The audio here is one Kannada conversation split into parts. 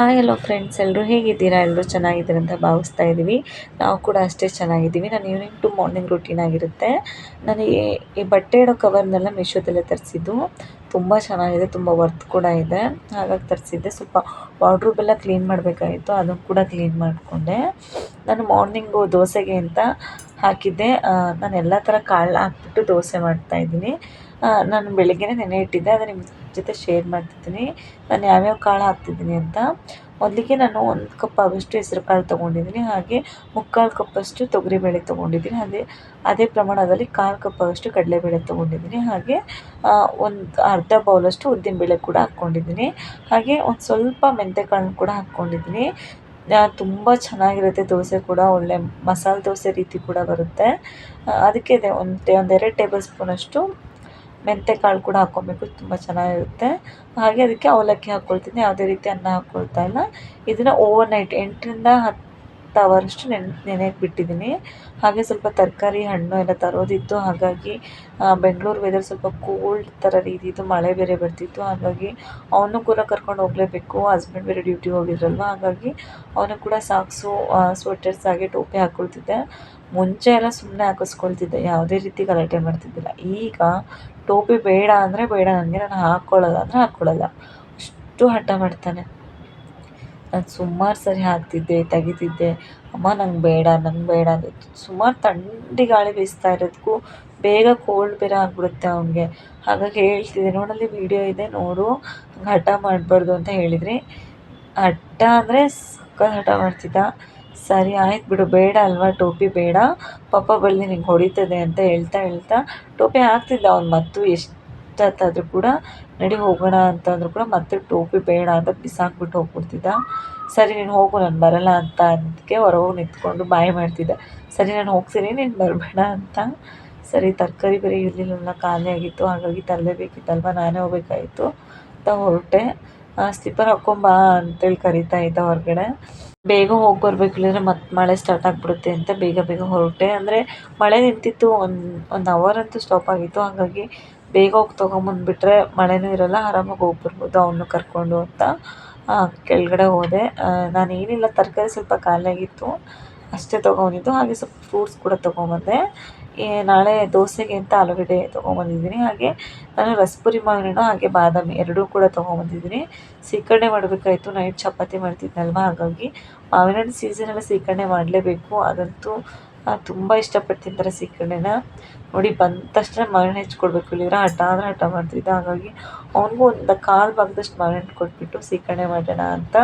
ಹಾಯ್ ಹಲೋ ಫ್ರೆಂಡ್ಸ್ ಎಲ್ಲರೂ ಹೇಗಿದ್ದೀರಾ? ಎಲ್ಲರೂ ಚೆನ್ನಾಗಿದ್ದೀರಾ ಅಂತ ಭಾವಿಸ್ತಾ ಇದ್ದೀವಿ. ನಾವು ಕೂಡ ಅಷ್ಟೇ ಚೆನ್ನಾಗಿದ್ದೀವಿ. ನಾನು ಈವ್ನಿಂಗ್ ಟು ಮಾರ್ನಿಂಗ್ ರುಟೀನ್ ಆಗಿರುತ್ತೆ. ನಾನು ಈ ಬಟ್ಟೆ ಇಡೋ ಕವರ್ನೆಲ್ಲ ಮೀಶೋದಲ್ಲೇ ತರಿಸಿದ್ದು. ತುಂಬ ಚೆನ್ನಾಗಿದೆ, ತುಂಬ ವರ್ತ್ ಕೂಡ ಇದೆ. ಹಾಗಾಗಿ ತರಿಸಿದ್ದೆ. ಸ್ವಲ್ಪ ವಾರ್ಡ್ರೂಬೆಲ್ಲ ಕ್ಲೀನ್ ಮಾಡಬೇಕಾಗಿತ್ತು. ಅದನ್ನು ಕೂಡ ಕ್ಲೀನ್ ಮಾಡಿಕೊಂಡೆ. ನಾನು ಮಾರ್ನಿಂಗು ದೋಸೆಗೆ ಅಂತ ಹಾಕಿದ್ದೆ. ನಾನು ಎಲ್ಲ ಥರ ಕಾಳು ಹಾಕ್ಬಿಟ್ಟು ದೋಸೆ ಮಾಡ್ತಾಯಿದ್ದೀನಿ ನಾನು ಬೆಳಗ್ಗೆನೇ ನೆನೆ ಇಟ್ಟಿದ್ದೆ. ಆದರೆ ನಿಮ್ಮ ಜೊತೆ ಶೇರ್ ಮಾಡ್ತಿದ್ದೀನಿ. ನಾನು ಯಾವ್ಯಾವ ಕಾಳು ಹಾಕ್ತಿದ್ದೀನಿ ಅಂತ. ಮೊದಲಿಗೆ ನಾನು ಒಂದು ಕಪ್ ಆಗೋಷ್ಟು ಹೆಸ್ರು ಕಾಳು ತೊಗೊಂಡಿದ್ದೀನಿ. ಹಾಗೆ ಮುಕ್ಕಾಲು ಕಪ್ಪಷ್ಟು ತೊಗರಿಬೇಳೆ ತೊಗೊಂಡಿದ್ದೀನಿ. ಅದೇ ಅದೇ ಪ್ರಮಾಣದಲ್ಲಿ ಕಾಲು ಕಪ್ ಆಗೋಷ್ಟು ಕಡಲೆಬೇಳೆ ತೊಗೊಂಡಿದ್ದೀನಿ. ಹಾಗೆ ಒಂದು ಅರ್ಧ ಬೌಲಷ್ಟು ಉದ್ದಿನಬೇಳೆ ಕೂಡ ಹಾಕ್ಕೊಂಡಿದ್ದೀನಿ. ಹಾಗೆ ಒಂದು ಸ್ವಲ್ಪ ಮೆಂತ್ಯಕಾಳನ್ನು ಕೂಡ ಹಾಕ್ಕೊಂಡಿದ್ದೀನಿ. ತುಂಬ ಚೆನ್ನಾಗಿರುತ್ತೆ ದೋಸೆ ಕೂಡ. ಒಳ್ಳೆ ಮಸಾಲೆ ದೋಸೆ ರೀತಿ ಕೂಡ ಬರುತ್ತೆ. ಅದಕ್ಕೆ ಇದೆ ಒಂದು, ಒಂದೆರಡು ಟೇಬಲ್ ಸ್ಪೂನಷ್ಟು ಮೆಂತ್ಯಕಾಳು ಕೂಡ ಹಾಕ್ಕೊಬೇಕು, ತುಂಬ ಚೆನ್ನಾಗಿರುತ್ತೆ. ಹಾಗೆ ಅದಕ್ಕೆ ಅವಲಕ್ಕಿ ಹಾಕ್ಕೊಳ್ತೀನಿ, ಯಾವುದೇ ರೀತಿ ಅನ್ನ ಹಾಕ್ಕೊಳ್ತಾ ಇಲ್ಲ. ಇದನ್ನು ಓವರ್ ನೈಟ್ ಎಂಟರಿಂದ ಹತ್ತು ಅವರಷ್ಟು ನೆನೆ ನೆನೆಯಕ್ಕೆ ಬಿಟ್ಟಿದ್ದೀನಿ. ಹಾಗೆ ಸ್ವಲ್ಪ ತರಕಾರಿ ಹಣ್ಣು ಎಲ್ಲ ತರೋದಿತ್ತು. ಹಾಗಾಗಿ ಬೆಂಗಳೂರು ವೆದರ್ ಸ್ವಲ್ಪ ಕೋಲ್ಡ್ ಥರ ರೀತಿ ಇತ್ತು ಮಳೆ ಬೇರೆ ಬರ್ತಿತ್ತು. ಹಾಗಾಗಿ, ಅವನು ಕೂಡ ಕರ್ಕೊಂಡು ಹೋಗಲೇಬೇಕು. ಹಸ್ಬೆಂಡ್ ಬೇರೆ ಡ್ಯೂಟಿ ಹೋಗಿದ್ರಲ್ವ? ಹಾಗಾಗಿ, ಅವನು ಕೂಡ ಸಾಕ್ಸು ಸ್ವೆಟರ್ಸ್ ಹಾಗೆ ಟೋಪಿ ಹಾಕ್ಕೊಳ್ತಿದ್ದೆ ಮುಂಚೆ ಎಲ್ಲ ಸುಮ್ಮನೆ ಹಾಕಿಸ್ಕೊಳ್ತಿದ್ದೆ. ಯಾವುದೇ ರೀತಿ ಗಲಾಟೆ ಮಾಡ್ತಿದ್ದಿಲ್ಲ. ಈಗ ಟೋಪಿ ಬೇಡ ಅಂದರೆ ಬೇಡ. ನನಗೆ ನಾನು ಹಾಕ್ಕೊಳ್ಳಲ್ಲ ಅಂದರೆ ಹಾಕ್ಕೊಳ್ಳಲ್ಲ. ಅಷ್ಟು ಹಠ ಮಾಡ್ತಾನೆ. ನಾನು ಸುಮಾರು ಸರಿ ಹಾಕ್ತಿದ್ದೆ, ತೆಗಿತಿದ್ದೆ. ಅಮ್ಮ, ನಂಗೆ ಬೇಡ ನಂಗೆ ಬೇಡ ಅಂತ ಸುಮಾರು ಥಂಡಿ ಗಾಳಿ ಬೀಸ್ತಾ ಇರೋದಕ್ಕೂ ಬೇಗ ಕೋಲ್ಡ್ ಬೇರೆ ಆಗಿಬಿಡುತ್ತೆ ಅವನಿಗೆ. ಹಾಗಾಗಿ ಹೇಳ್ತಿದ್ದೆ, ನೋಡಲ್ಲಿ ವೀಡಿಯೋ ಇದೆ, ನೋಡು ಹಠ ಮಾಡಬಾರ್ದು ಅಂತ ಹೇಳಿದ್ರಿ. ಹಠ ಅಂದರೆ ಸಕ್ಕತ್ ಹಠ ಮಾಡ್ತಿದ್ದ. ಸರಿ, ಆಯ್ತು ಬಿಡು, ಬೇಡ ಅಲ್ವಾ, ಟೋಪಿ ಬೇಡ. ಪಾಪ ಬಳ್ಳಿ ನಿಂಗೆ ಹೊಡಿತದೆ ಅಂತ ಹೇಳ್ತಾ ಹೇಳ್ತಾ ಟೋಪಿ ಹಾಕ್ತಿದ್ದ ಅವ್ನು ಮತ್ತು ಎಷ್ಟೊತ್ತಾದರೂ ಕೂಡ ನಡಿ ಹೋಗೋಣ ಅಂತಂದರೂ ಕೂಡ ಮತ್ತೆ ಟೋಪಿ ಬೇಡ ಅಂತ ಬಿಸಾಕ್ಬಿಟ್ಟು ಹೋಗ್ಬಿಡ್ತಿದ್ದ. ಸರಿ, ನೀನು ಹೋಗು, ನಾನು ಬರಲ್ಲ ಅಂತ ಅದಕ್ಕೆ ಹೊರಗೋಗಿ ನಿಂತ್ಕೊಂಡು ಬಾಯ್ ಮಾಡ್ತಿದ್ದ. ಸರಿ, ನಾನು ಹೋಗ್ತೀನಿ, ನೀನು ಬರಬೇಡ ಅಂತ. ಸರಿ, ತರಕಾರಿ ಬೇರೆ ಇರಲಿಲ್ಲ ಖಾಲಿ ಆಗಿತ್ತು. ಹಾಗಾಗಿ ತರಲೇಬೇಕಿತ್ತಲ್ವ, ನಾನೇ ಹೋಗ್ಬೇಕಾಯಿತು ಅಂತ ಹೊರಟೆ. ಸ್ಲಿಪ್ಪರ್ ಹಾಕ್ಕೊಂಬಾ ಅಂತೇಳಿ ಕರಿತಾ ಇದ್ದ ಹೊರಗಡೆ. ಬೇಗ ಹೋಗಿ ಬರ್ಬೇಕು, ಇಲ್ಲಂದ್ರೆ ಮತ್ತೆ ಮಳೆ ಸ್ಟಾರ್ಟ್ ಆಗಿಬಿಡುತ್ತೆ ಅಂತ ಬೇಗ ಬೇಗ ಹೊರಟೆ. ಅಂದರೆ ಮಳೆ ನಿಂತಿತ್ತು, ಒಂದು ಒಂದು ಅವರ್ ಅಂತೂ ಸ್ಟಾಪ್ ಆಗಿತ್ತು. ಹಾಗಾಗಿ ಬೇಗ ಹೋಗಿ ತೊಗೊಂಬಂದುಬಿಟ್ರೆ ಮಳೆನೂ ಇರಲ್ಲ, ಆರಾಮಾಗಿ ಹೋಗಿ ಬರ್ಬೋದು ಅವನು ಕರ್ಕೊಂಡು ಅಂತ. ಕೆಳಗಡೆ ಹೋದೆ. ನಾನು ಏನಿಲ್ಲ ತರಕಾರಿ ಸ್ವಲ್ಪ ಖಾಲಿಯಾಗಿತ್ತು, ಅಷ್ಟೇ ತೊಗೊಂಡಿದ್ದು ಹಾಗೆ ಸ್ವಲ್ಪ ಫ್ರೂಟ್ಸ್ ಕೂಡ ತೊಗೊಂಬಂದೆ. ನಾಳೆ ದೋಸೆಗೆ ಅಂತ ಆಲೂಗಡ್ಡೆ ತೊಗೊಂಬಂದಿದ್ದೀನಿ. ಹಾಗೆ ನಾನು ರಸಪುರಿ ಮಾವಿನ ಹಾಗೆ ಬಾದಾಮಿ ಎರಡೂ ಕೂಡ ತೊಗೊಂಬಂದಿದ್ದೀನಿ. ಸೀಕರಣೆ ಮಾಡಬೇಕಾಯ್ತು, ನೈಟ್ ಚಪಾತಿ ಮಾಡ್ತಿದ್ನಲ್ವ? ಹಾಗಾಗಿ ಮಾವಿನ ಹಣ್ಣು ಎಲ್ಲ ಸೀಕರಣೆ ಮಾಡಲೇಬೇಕು. ಅದಂತೂ ತುಂಬ ಇಷ್ಟಪಟ್ಟು ತಿಂತಾರೆ ಸೀಕರಣೆನ. ನೋಡಿ, ಬಂದ ತಕ್ಷಣ ಮಾವಿನ ಹಣ್ಣು ಹೆಚ್ಕೊಡ್ಬೇಕು. ಇಲ್ಲಿ ಹಠ ಅಂದ್ರೆ ಹಠ ಮಾಡ್ತಿದ್ದ. ಹಾಗಾಗಿ ಅವನಿಗೂ ಒಂದು ಕಾಲು ಭಾಗದಷ್ಟು ಹಣ್ಣು ಕೊಟ್ಬಿಟ್ಟು ಸೀಕರಣೆ ಮಾಡೋಣ ಅಂತ.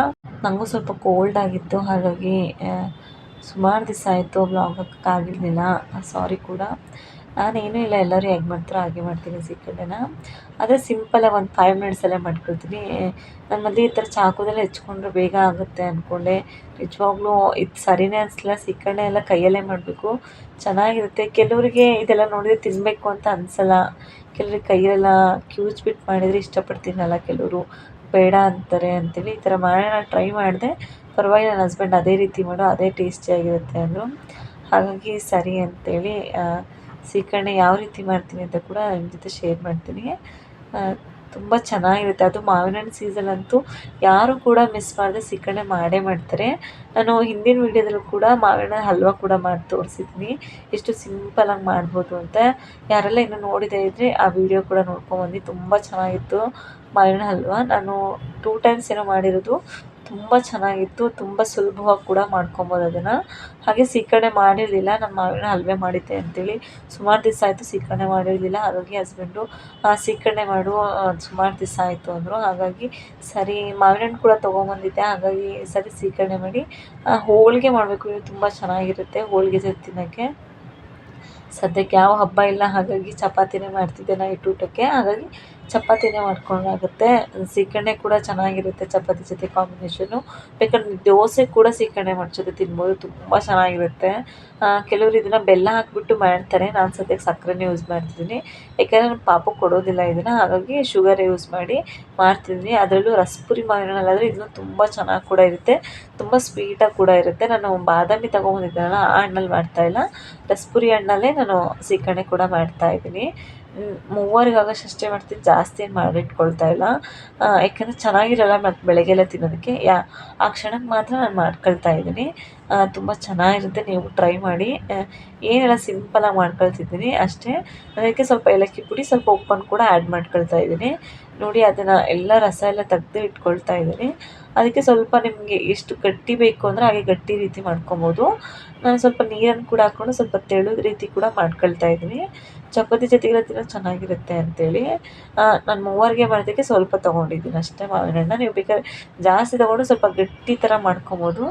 ನನಗೂ ಸ್ವಲ್ಪ ಕೋಲ್ಡ್ ಆಗಿತ್ತು. ಹಾಗಾಗಿ ಸುಮಾರು ದಿವಸ ಆಯಿತು ಬ್ಲಾಗ್ ಹಾಕೋಕ್ಕಾಗಿರಲಿಲ್ಲ ಸಾರಿ ಕೂಡ. ನಾನೇನೂ ಇಲ್ಲ, ಎಲ್ಲರೂ ಹೇಗೆ ಮಾಡ್ತಾರೋ ಹಾಗೆ ಮಾಡ್ತೀನಿ ಸೀಕರಣೆನ ಆದರೆ ಸಿಂಪಲಾಗಿ ಒಂದು ಫೈವ್ ಮಿನಿಟ್ಸಲ್ಲೇ ಮಾಡ್ಕೊಳ್ತೀನಿ. ನಾನು ಮೊದಲು ಈ ಥರ ಚಾಕುದಲ್ಲೇ ಹೆಚ್ಕೊಂಡ್ರೆ ಬೇಗ ಆಗುತ್ತೆ ಅಂದ್ಕೊಂಡೆ ನಿಜವಾಗ್ಲೂ ಇದು ಸರಿನೇ ಅನಿಸ್ಲಿಲ್ಲ. ಸಿಕ್ಕಂಡೆ ಎಲ್ಲ ಕೈಯಲ್ಲೇ ಮಾಡಬೇಕು. ಚೆನ್ನಾಗಿರುತ್ತೆ. ಕೆಲವರಿಗೆ ಇದೆಲ್ಲ ನೋಡಿದ್ರೆ ತಿನ್ನಬೇಕು ಅಂತ ಅನಿಸಲ್ಲ. ಕೆಲವ್ರಿಗೆ ಕ್ಯೂಚ್ ಬಿಟ್ಟು ಮಾಡಿದರೆ ಇಷ್ಟಪಡ್ತೀನಲ್ಲ ಕೆಲವರು. ಬೇಡ ಅಂತಾರೆ ಅಂತೇಳಿ ಈ ಥರ ಮಾಡೋಣ ಟ್ರೈ ಮಾಡಿದೆ. ಪರವಾಗಿಲ್ಲ ನನ್ನ ಹಸ್ಬೆಂಡ್ ಅದೇ ರೀತಿ ಮಾಡು, ಅದೇ ಟೇಸ್ಟಿಯಾಗಿರುತ್ತೆ ಅಂದರು. ಹಾಗಾಗಿ ಸರಿ ಅಂತೇಳಿ ಸೀಕರಣೆ ಯಾವ ರೀತಿ ಮಾಡ್ತೀನಿ ಅಂತ ಕೂಡ ನಿಮ್ಮ ಜೊತೆ ಶೇರ್ ಮಾಡ್ತೀನಿ. ತುಂಬ ಚೆನ್ನಾಗಿರುತ್ತೆ. ಅದು ಮಾವಿನ ಹಣ್ಣು ಸೀಸನ್ ಅಂತೂ ಯಾರು ಕೂಡ ಮಿಸ್ ಮಾಡದೆ ಸೀಕರಣೆ ಮಾಡೇ ಮಾಡ್ತಾರೆ. ನಾನು ಹಿಂದಿನ ವೀಡಿಯೋದಲ್ಲೂ ಕೂಡ ಮಾವಿನ ಹಲ್ವ ಕೂಡ ಮಾಡಿ ತೋರಿಸಿದ್ದೀನಿ ಎಷ್ಟು ಸಿಂಪಲಾಗಿ ಮಾಡ್ಬೋದು ಅಂತ. ಯಾರೆಲ್ಲ ಇನ್ನೂ ನೋಡಿದೆ ಇದ್ದರೆ ಆ ವಿಡಿಯೋ ಕೂಡ ನೋಡ್ಕೊಂಡ್ಬಂದು ತುಂಬ ಚೆನ್ನಾಗಿತ್ತು ಮಾವಿನ ಹಲ್ವ. ನಾನು ಟೂ ಟೈಮ್ಸ್ ಏನೋ ಮಾಡಿರೋದು. ತುಂಬ ಚೆನ್ನಾಗಿತ್ತು, ತುಂಬ ಸುಲಭವಾಗಿ ಕೂಡ ಮಾಡ್ಕೊಬೋದು ಅದನ್ನು. ಹಾಗೆ ಸೀಕರಣೆ ಮಾಡಿರಲಿಲ್ಲ ನಮ್ಮ ಮಾವಿನ ಹಲ್ವೆ ಮಾಡಿದ್ದೆ ಅಂತೇಳಿ. ಸುಮಾರು ದಿವಸ ಆಯಿತು ಸೀಕರಣೆ ಮಾಡಿರಲಿಲ್ಲ, ಹಾಗಾಗಿ ಹಸ್ಬೆಂಡು ಸೀಕರಣೆ ಮಾಡು ಸುಮಾರು ದಿವಸ ಆಯಿತು ಅಂದರು. ಹಾಗಾಗಿ ಸರಿ ಮಾವಿನ ಹಣ್ಣು ಕೂಡ ತೊಗೊಂಬಂದಿದ್ದೆ. ಹಾಗಾಗಿ ಸರಿ ಸೀಕರಣೆ ಮಾಡಿ ಹೋಳಿಗೆ ಮಾಡಬೇಕು. ಇದು ತುಂಬ ಚೆನ್ನಾಗಿರುತ್ತೆ ಹೋಳಿಗೆ ಜೊತೆ ತಿನ್ನೋಕ್ಕೆ. ಸದ್ಯಕ್ಕೆ ಯಾವ ಹಬ್ಬ ಇಲ್ಲ, ಹಾಗಾಗಿ ಚಪಾತಿನೇ ಮಾಡ್ತಿದ್ದೆ ನೈಟ್ ಊಟಕ್ಕೆ. ಹಾಗಾಗಿ ಚಪಾತಿನೇ ಮಾಡ್ಕೊಂಡಾಗುತ್ತೆ. ಸೀಕರಣೆ ಕೂಡ ಚೆನ್ನಾಗಿರುತ್ತೆ ಚಪಾತಿ ಜೊತೆ ಕಾಂಬಿನೇಷನು ಬೇಕಾದ್ರೆ ದೋಸೆ ಕೂಡ ಸೀಕರಣೆ ಮಾಡ್ಸೋದು ತಿನ್ಬೋದು, ತುಂಬ ಚೆನ್ನಾಗಿರುತ್ತೆ. ಕೆಲವರು ಇದನ್ನು ಬೆಲ್ಲ ಹಾಕಿಬಿಟ್ಟು ಮಾಡ್ತಾರೆ. ನಾನು ಸದ್ಯಕ್ಕೆ ಸಕ್ಕರೆನೇ ಯೂಸ್ ಮಾಡ್ತಿದ್ದೀನಿ. ಯಾಕೆಂದರೆ ನನ್ನ ಪಾಪ ಕೊಡೋದಿಲ್ಲ ಇದನ್ನು, ಹಾಗಾಗಿ ಶುಗರ್ ಯೂಸ್ ಮಾಡಿ ಮಾಡ್ತಿದ್ದೀನಿ. ಅದರಲ್ಲೂ ರಸ್ಪುರಿ ಮಾವಿನಲ್ಲಾದರೆ ಇದನ್ನು ತುಂಬ ಚೆನ್ನಾಗಿ ಕೂಡ ಇರುತ್ತೆ. ತುಂಬ ಸ್ವೀಟಾಗಿ ಕೂಡ ಇರುತ್ತೆ. ನಾನು ಬಾದಾಮಿ ತೊಗೊಂಬಂದಿದ್ದೀನಲ್ಲ ಆ ಹಣ್ಣಲ್ಲಿ ಮಾಡ್ತಾಯಿಲ್ಲ ರಸ್ಪುರಿ ಹಣ್ಣಲ್ಲೇ ನಾನು ಸೀಕರಣೆ ಕೂಡ ಮಾಡ್ತಾಯಿದ್ದೀನಿ ಮೂವರಿಗೆ ಅಷ್ಟೇ ಮಾಡ್ತೀನಿ, ಜಾಸ್ತಿ ಏನು ಮಾಡಿಟ್ಕೊಳ್ತಾ ಇಲ್ಲ. ಯಾಕಂದರೆ ಚೆನ್ನಾಗಿರಲ್ಲ ಮತ್ತು ಬೆಳಗ್ಗೆಲ್ಲ ತಿನ್ನೋದಕ್ಕೆ. ಯಾ, ಆ ಕ್ಷಣಕ್ಕೆ ಮಾತ್ರ ನಾನು ಮಾಡ್ಕೊಳ್ತಾ ಇದ್ದೀನಿ. ತುಂಬ ಚೆನ್ನಾಗಿರುತ್ತೆ, ನೀವು ಟ್ರೈ ಮಾಡಿ. ಏನೆಲ್ಲ ಸಿಂಪಲಾಗಿ ಮಾಡ್ಕೊಳ್ತಿದ್ದೀನಿ ಅಷ್ಟೇ. ಅದಕ್ಕೆ ಸ್ವಲ್ಪ ಏಲಕ್ಕಿ ಪುಡಿ, ಸ್ವಲ್ಪ ಉಪ್ಪನ್ನು ಕೂಡ ಆ್ಯಡ್ ಮಾಡ್ಕೊಳ್ತಾ ಇದ್ದೀನಿ. ನೋಡಿ, ಅದನ್ನು ಎಲ್ಲ ರಸ ಎಲ್ಲ ತೆಗೆದು ಇಟ್ಕೊಳ್ತಾ ಇದ್ದೀನಿ. ಅದಕ್ಕೆ ಸ್ವಲ್ಪ ನಿಮಗೆ ಎಷ್ಟು ಗಟ್ಟಿ ಬೇಕು ಅಂದರೆ ಹಾಗೆ ಗಟ್ಟಿ ರೀತಿ ಮಾಡ್ಕೊಬೋದು. ನಾನು ಸ್ವಲ್ಪ ನೀರನ್ನು ಕೂಡ ಹಾಕ್ಕೊಂಡು ಸ್ವಲ್ಪ ತೆಳು ರೀತಿ ಕೂಡ ಮಾಡ್ಕೊಳ್ತಾ ಇದ್ದೀನಿ. ಚಪಾತಿ ಜೊತೆಗೆಲ್ಲ ತಿನ್ನೋದು ಚೆನ್ನಾಗಿರುತ್ತೆ ಅಂತೇಳಿ ನಾನು ಮೂವರಿಗೆ ಮಾಡೋದಕ್ಕೆ ಸ್ವಲ್ಪ ತೊಗೊಂಡಿದ್ದೀನಿ ಅಷ್ಟೇ ಮಾವಿನ ಹಣ್ಣು ನೀವು ಬೇಕಾದ್ರೆ ಜಾಸ್ತಿ ತೊಗೊಂಡು ಸ್ವಲ್ಪ ಗಟ್ಟಿ ಥರ ಮಾಡ್ಕೊಬೋದು.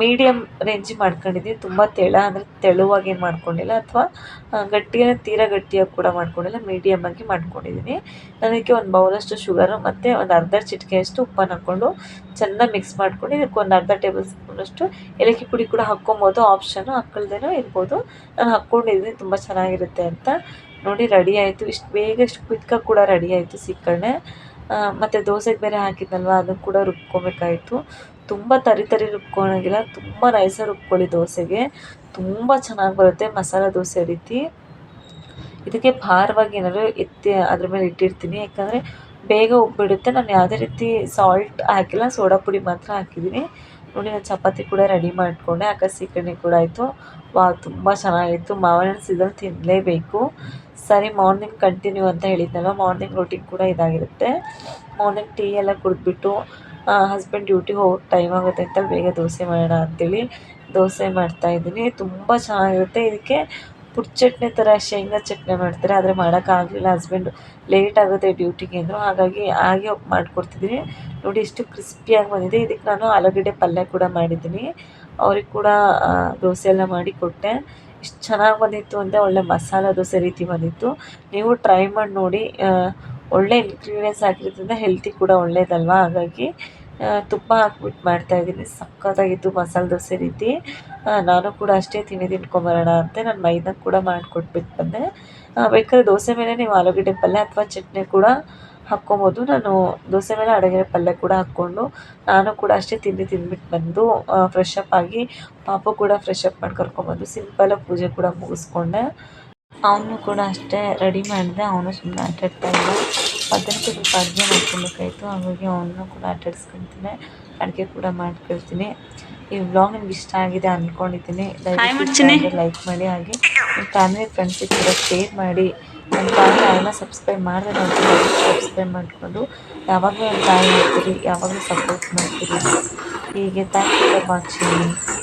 ಮೀಡಿಯಮ್ ರೇಂಜ್ ಮಾಡ್ಕೊಂಡಿದ್ದೀನಿ ತುಂಬ ತೆಳ ಅಂದರೆ ತೆಳುವಾಗಿ ಮಾಡ್ಕೊಂಡಿಲ್ಲ ಅಥವಾ ಗಟ್ಟಿಗೆ ತೀರಾ ಗಟ್ಟಿಯಾಗಿ ಕೂಡ ಮಾಡ್ಕೊಂಡಿಲ್ಲ ಮೀಡಿಯಮ್ಮಾಗಿ ಮಾಡ್ಕೊಂಡಿದ್ದೀನಿ ಅದಕ್ಕೆ ಒಂದು ಬೌಲಷ್ಟು ಶುಗರು ಮತ್ತು ಒಂದು ಅರ್ಧ ಚಿಟಿಕೆಯಷ್ಟು ಉಪ್ಪನ್ನು ಹಾಕ್ಕೊಂಡು ಚೆನ್ನಾಗಿ ಮಿಕ್ಸ್ ಮಾಡ್ಕೊಂಡು ಇದಕ್ಕೆ ಒಂದು ಅರ್ಧ ಟೇಬಲ್ ಸ್ಪೂನಷ್ಟು ಏಲಕ್ಕಿ ಪುಡಿ ಕೂಡ ಹಾಕ್ಕೊಬೋದು. ಆಪ್ಷನು ಹಾಕ್ಕೊಳ್ದೇನೂ ಇರ್ಬೋದು. ನಾನು ಹಾಕ್ಕೊಂಡಿದ್ದೀನಿ ತುಂಬ ಚೆನ್ನಾಗಿರುತ್ತೆ ಅಂತ. ನೋಡಿ ರೆಡಿ ಆಯಿತು. ಇಷ್ಟು ಬೇಗ ಇಷ್ಟು ಕ್ವಿಕ್ಕಾಗಿ ಕೂಡ ರೆಡಿ ಆಯಿತು ಸಿಕ್ಕಣೆ ಮತ್ತು ದೋಸೆಗೆ ಬೇರೆ ಹಾಕಿದ್ನಲ್ವ, ಅದನ್ನು ಕೂಡ ರುಬ್ಕೊಬೇಕಾಯಿತು. ತುಂಬ ತರಿ ತರಿ ರುಬ್ಕೊಳಂಗಿಲ್ಲ, ತುಂಬ ನೈಸಾಗಿ ರುಬ್ಕೊಳ್ಳಿ ದೋಸೆಗೆ. ತುಂಬ ಚೆನ್ನಾಗಿ ಬರುತ್ತೆ ಮಸಾಲೆ ದೋಸೆ ರೀತಿ. ಇದಕ್ಕೆ ಭಾರವಾಗಿ ಏನಾದ್ರು ಎತ್ತಿ, ಅದ್ರ ಮೇಲೆ ಇಟ್ಟಿರ್ತೀನಿ. ಯಾಕಂದರೆ ಬೇಗ ಉಬ್ಬಿಡುತ್ತೆ. ನಾನು ಯಾವುದೇ ರೀತಿ ಸಾಲ್ಟ್ ಹಾಕಿಲ್ಲ, ಸೋಡಾ ಪುಡಿ ಮಾತ್ರ ಹಾಕಿದ್ದೀನಿ. ನೋಡಿ ನಾನು ಚಪಾತಿ ಕೂಡ ರೆಡಿ ಮಾಡಿಕೊಂಡೆ ಸೀಕರಣೆ ಕೂಡ ಆಯಿತು. ವಾ ತುಂಬ ಚೆನ್ನಾಗಿತ್ತು. ಮಾವಿನ ಹಣ್ಣು ತಿನ್ನಲೇಬೇಕು ಸರಿ ಮಾರ್ನಿಂಗ್ ಕಂಟಿನ್ಯೂ ಅಂತ ಹೇಳಿದ್ನಲ್ವ? ಮಾರ್ನಿಂಗ್ ರೂಟೀನ್ ಕೂಡ ಇದಾಗಿರುತ್ತೆ. ಮಾರ್ನಿಂಗ್ ಟೀ ಎಲ್ಲ ಕುಡಿದ್ಬಿಟ್ಟು ಹಸ್ಬೆಂಡ್ ಡ್ಯೂಟಿಗೆ ಹೋಗೋ ಟೈಮ್ ಆಗುತ್ತೆ ಅಂತ ಬೇಗ ದೋಸೆ ಮಾಡೋಣ ಅಂತೇಳಿ ದೋಸೆ ಮಾಡ್ತಾಯಿದ್ದೀನಿ ತುಂಬ ಚೆನ್ನಾಗಿರುತ್ತೆ. ಇದಕ್ಕೆ ಪುಟ್ ಚಟ್ನಿ ಥರ ಶೇಂಗಾ ಚಟ್ನಿ ಮಾಡ್ತಾರೆ, ಆದರೆ ಮಾಡೋಕ್ಕಾಗಲಿಲ್ಲ ಹಸ್ಬೆಂಡ್ ಲೇಟ್ ಆಗುತ್ತೆ ಡ್ಯೂಟಿಗೆ ಅಂದರು. ಹಾಗಾಗಿ ಹಾಗೆ ಮಾಡಿಕೊಡ್ತಿದ್ದೀನಿ. ನೋಡಿ, ಎಷ್ಟು ಕ್ರಿಸ್ಪಿಯಾಗಿ ಬಂದಿದೆ. ಇದಕ್ಕೆ ನಾನು ಆಲೂಗಡ್ಡೆ ಪಲ್ಯ ಕೂಡ ಮಾಡಿದ್ದೀನಿ. ಅವ್ರಿಗೆ ಕೂಡ ದೋಸೆ ಎಲ್ಲ ಮಾಡಿ ಕೊಟ್ಟೆ. ಇಷ್ಟು ಚೆನ್ನಾಗಿ ಬಂದಿತ್ತು ಅಂದರೆ ಒಳ್ಳೆ ಮಸಾಲೆ ದೋಸೆ ರೀತಿ ಬಂದಿತ್ತು. ನೀವು ಟ್ರೈ ಮಾಡಿ ನೋಡಿ. ಒಳ್ಳೆ ಇಂಗ್ರೀಡಿಯೆಂಟ್ಸ್ ಹಾಕಿರೋದ್ರಿಂದ ಹೆಲ್ತಿ ಕೂಡ ಒಳ್ಳೇದಲ್ವಾ? ಹಾಗಾಗಿ ತುಪ್ಪ ಹಾಕ್ಬಿಟ್ಟು ಮಾಡ್ತಾಯಿದ್ದೀನಿ ಸಖತ್ತಾಗಿತ್ತು ಮಸಾಲೆ ದೋಸೆ ರೀತಿ. ನಾನು ಕೂಡ ಅಷ್ಟೇ ತಿಂಡಿ ತಿನ್ಕೊಂಬರೋಣ ಅಂತ ನಾನು ಮೈದಾ ಕೂಡ ಮಾಡಿಕೊಟ್ಬಿಟ್ಟು ಬಂದೆ. ಬೇಕಾದ್ರೆ ದೋಸೆ ಮೇಲೆ ನೀವು ಆಲೂಗಡ್ಡೆ ಪಲ್ಯ ಅಥವಾ ಚಟ್ನಿ ಕೂಡ ಹಾಕ್ಕೊಬೋದು. ನಾನು ದೋಸೆ ಮೇಲೆ ಅಡುಗೆ ಪಲ್ಯ ಕೂಡ ಹಾಕ್ಕೊಂಡು ನಾನು ಕೂಡ ಅಷ್ಟೇ ತಿಂಡಿ ತಿಂದ್ಬಿಟ್ಟು ಬಂದು ಫ್ರೆಶ್ ಅಪ್ ಆಗಿ ಪಾಪ ಕೂಡ ಫ್ರೆಶ್ ಅಪ್ ಮಾಡಿ ಕರ್ಕೊಂಬಂದು ಸಿಂಪಲಾಗಿ ಪೂಜೆ ಕೂಡ ಮುಗಿಸ್ಕೊಂಡೆ. ಅವನು ಕೂಡ ಅಷ್ಟೇ ರೆಡಿ ಮಾಡಿದೆ. ಅವನು ಸುಮ್ಮನೆ ಆಟಾಡ್ತಾ ಅದಕ್ಕೆ ಸ್ವಲ್ಪ ಅಡುಗೆ ಮಾಡ್ಕೊಳ್ಬೇಕಾಯಿತು ಹಾಗಾಗಿ ಅವನು ಕೂಡ ಆಟಾಡಿಸ್ಕೊಳ್ತೀನಿ. ಅಡುಗೆ ಕೂಡ ಮಾಡ್ಕೊಳ್ತೀನಿ. ಈ ವ್ಲಾಗ್ ನಿಮ್ಗೆ ಇಷ್ಟ ಆಗಿದೆ ಅಂದ್ಕೊಂಡಿದ್ದೀನಿ ಲೈಕ್ ಮಾಡಿ. ಹಾಗೆ ನಿಮ್ಮ ಫ್ಯಾಮಿಲಿ ಫ್ರೆಂಡ್ಸಿಗೆ ಕೂಡ ಶೇರ್ ಮಾಡಿ. ನನ್ನ ಚಾನಲ್ ಸಬ್ಸ್ಕ್ರೈಬ್ ಮಾಡಿದ್ರೆ ಅಂತ ಸಬ್ಸ್ಕ್ರೈಬ್ ಮಾಡಿಕೊಂಡು ಯಾವಾಗಲೂ ಒಂದು ತಾಯಿ ಮಾಡ್ತೀರಿ ಯಾವಾಗಲೂ ಸಪೋರ್ಟ್ ಮಾಡ್ತೀರಿ. ಹೀಗೆ ಥ್ಯಾಂಕ್ ಯು ಫಾರ್ ವಾಚಿಂಗ್